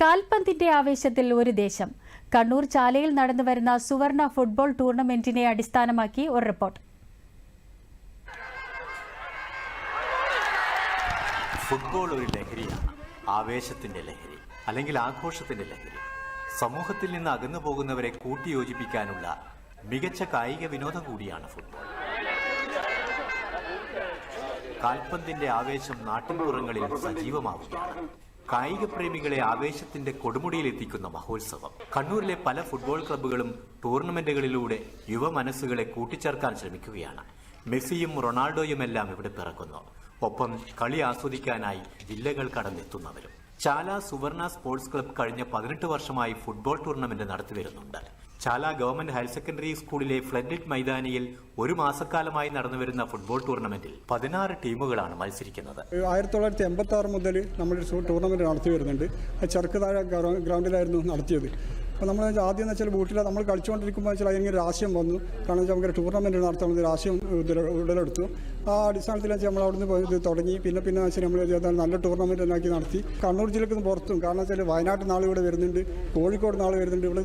കാൽപന്തിന്റെ ആവേശത്തിൽ ഒരു ദേശം. കണ്ണൂർ ചാലയിൽ നടന്നുവരുന്ന സുവർണ ഫുട്ബോൾ ടൂർണമെന്റിനെ അടിസ്ഥാനമാക്കി ഒരു റിപ്പോർട്ട്. ഫുട്ബോൾ ഒരു ലഹരിയാണ്. ആവേശത്തിന്റെ ലഹരി അല്ലെങ്കിൽ ആഘോഷത്തിന്റെ ലഹരി. സമൂഹത്തിൽ നിന്ന് അകന്നു പോകുന്നവരെ കൂട്ടിയോജിപ്പിക്കാനുള്ള മികച്ച കായിക വിനോദം കൂടിയാണ് ഫുട്ബോൾ. കാൽപന്തിന്റെ ആവേശം നാട്ടിൻപുറങ്ങളിൽ സജീവമാവുകയാണ്. കായിക പ്രേമികളെ ആവേശത്തിന്റെ കൊടുമുടിയിൽ എത്തിക്കുന്ന മഹോത്സവം. കണ്ണൂരിലെ പല ഫുട്ബോൾ ക്ലബ്ബുകളും ടൂർണമെന്റുകളിലൂടെ യുവ മനസ്സുകളെ കൂട്ടിച്ചേർക്കാൻ ശ്രമിക്കുകയാണ്. മെസ്സിയും റൊണാൾഡോയുമെല്ലാം ഇവിടെ പിറക്കുന്നു. ഒപ്പം കളി ആസ്വദിക്കാനായി ജില്ലകൾ കടന്നെത്തുന്നവരും. ചാല സുവർണ സ്പോർട്സ് ക്ലബ് കഴിഞ്ഞ പതിനെട്ട് വർഷമായി ഫുട്ബോൾ ടൂർണമെന്റ് നടത്തിവരുന്നുണ്ട് ചാല ഗവൺമെന്റ് ഹയർ സെക്കൻഡറി സ്കൂളിലെ ഫ്ലഡിറ്റ് മൈതാനിയിൽ ഒരു മാസക്കാലമായി നടന്നുവരുന്ന ഫുട്ബോൾ ടൂർണമെന്റിൽ പതിനാറ് ടീമുകളാണ് മത്സരിക്കുന്നത്. ആയിരത്തി തൊള്ളായിരത്തി എൺപത്തി ആറ് മുതൽ നമ്മൾ ടൂർണമെന്റ് നടത്തി വരുന്നുണ്ട്. ചെറുക്കുതാഴ ഗ്രൗണ്ടിലായിരുന്നു നടത്തിയത്. അപ്പോൾ നമ്മൾ ആദ്യം എന്ന് വെച്ചാൽ വീട്ടിൽ നമ്മൾ കളിച്ചുകൊണ്ടിരിക്കുമ്പോൾ വെച്ചാൽ അതിന് ഒരു ആശയം വന്നു. കാരണം വെച്ചാൽ നമുക്ക് ടൂർണമെന്റ് നടത്തുന്നത് ആശയം ഉടല- ഉടലെടുത്തു. ആ അടിസ്ഥാനത്തിൽ വെച്ചാൽ നമ്മൾ അവിടുന്ന് ഇത് തുടങ്ങി. പിന്നെ പിന്നെ വെച്ചാൽ നമ്മൾ നല്ല ടൂർണമെന്റ് ഉണ്ടാക്കി നടത്തി. കണ്ണൂർ ജില്ലക്ക് പുറത്തും. കാരണം വെച്ചാൽ വയനാട് നാൾ ഇവിടെ വരുന്നുണ്ട്. കോഴിക്കോട് നാൾ വരുന്നുണ്ട്. ഇവിടെ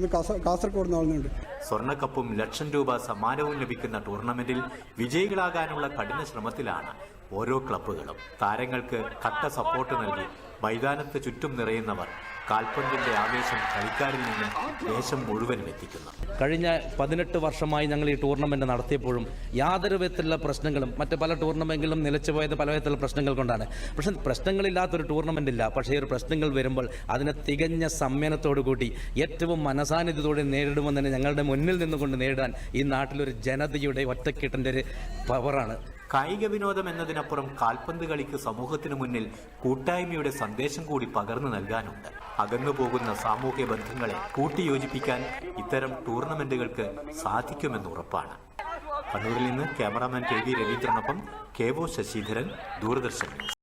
കാസർഗോഡ് നാളുന്നുണ്ട് സ്വർണക്കപ്പും ലക്ഷം രൂപ സമ്മാനവും ലഭിക്കുന്ന ടൂർണമെന്റിൽ വിജയികളാകാനുള്ള കഠിന ശ്രമത്തിലാണ് ഓരോ ക്ലബ്ബുകളും താരങ്ങൾക്ക് കട്ട സപ്പോർട്ട് നൽകി മൈതാനത്ത് ചുറ്റും നിറയുന്നവർ കാൽപന്തിന്റെ ആവേശം കളിക്കാരിൽ നിന്ന് ദേശം മുഴുവനും എത്തിക്കുന്നു. കഴിഞ്ഞ പതിനെട്ട് വർഷമായി ഞങ്ങൾ ഈ ടൂർണമെന്റ് നടത്തിയപ്പോഴും യാതൊരു വിധത്തിലുള്ള പ്രശ്നങ്ങളും മറ്റ് പല ടൂർണമെന്റിലും നിലച്ചുപോയത് പല വിധത്തിലുള്ള പ്രശ്നങ്ങൾ കൊണ്ടാണ്. പക്ഷെ പ്രശ്നങ്ങളില്ലാത്തൊരു ടൂർണമെന്റ് ഇല്ല. പക്ഷേ ഒരു പ്രശ്നങ്ങൾ വരുമ്പോൾ അതിനെ തികഞ്ഞ സംയനത്തോടു കൂടി ഏറ്റവും മനസാന്നിധ്യത്തോടെ നേരിടുമെന്ന് തന്നെ ഞങ്ങളുടെ മുന്നിൽ നിന്നുകൊണ്ട് നേരിടാൻ ഈ നാട്ടിലൊരു ജനതയുടെ ഒറ്റക്കെട്ടിന്റെ ഒരു പവറാണ് കായിക വിനോദം എന്നതിനപ്പുറം കാൽപന്ത് കളിക്ക് സമൂഹത്തിനു മുന്നിൽ കൂട്ടായ്മയുടെ സന്ദേശം കൂടി പകർന്നു നൽകാനുണ്ട്. അകന്നു പോകുന്ന സാമൂഹ്യ ബന്ധങ്ങളെ കൂട്ടിയോജിപ്പിക്കാൻ ഇത്തരം ടൂർണമെന്റുകൾക്ക് സാധിക്കുമെന്ന് ഉറപ്പാണ്. കണ്ണൂരിൽ നിന്ന് ക്യാമറാമാൻ കെ വി രവീന്ദ്രനൊപ്പം കെ ഒ ശശിധരൻ ദൂരദർശൻ